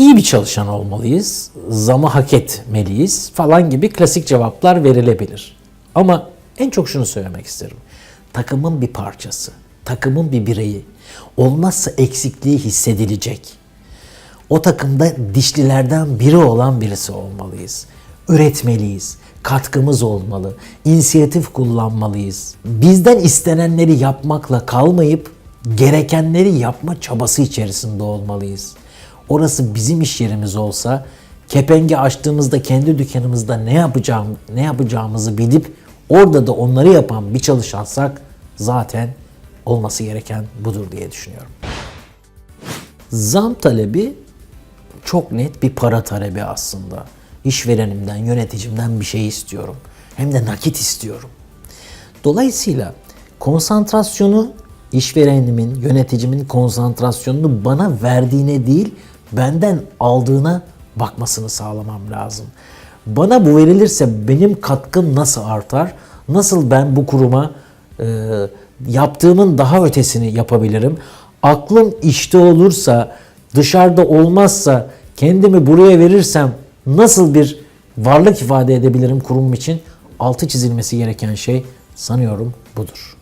iyi bir çalışan olmalıyız, zamı hak etmeliyiz falan gibi klasik cevaplar verilebilir. Ama en çok şunu söylemek isterim. Takımın bir parçası, takımın bir bireyi, olmazsa eksikliği hissedilecek. O takımda dişlilerden biri olan birisi olmalıyız. Üretmeliyiz. Katkımız olmalı. inisiyatif kullanmalıyız. Bizden istenenleri yapmakla kalmayıp gerekenleri yapma çabası içerisinde olmalıyız. Orası bizim iş yerimiz olsa kepengi açtığımızda kendi dükkanımızda ne yapacağım ne yapacağımızı bilip orada da onları yapan bir çalışansak zaten olması gereken budur diye düşünüyorum. Zam talebi çok net bir para talebi aslında. İşverenimden, yöneticimden bir şey istiyorum. Hem de nakit istiyorum. Dolayısıyla konsantrasyonu işverenimin, yöneticimin konsantrasyonunu bana verdiğine değil, benden aldığına bakmasını sağlamam lazım. Bana bu verilirse benim katkım nasıl artar? Nasıl ben bu kuruma e, yaptığımın daha ötesini yapabilirim? Aklım işte olursa, dışarıda olmazsa, kendimi buraya verirsem nasıl bir varlık ifade edebilirim kurum için? Altı çizilmesi gereken şey sanıyorum budur.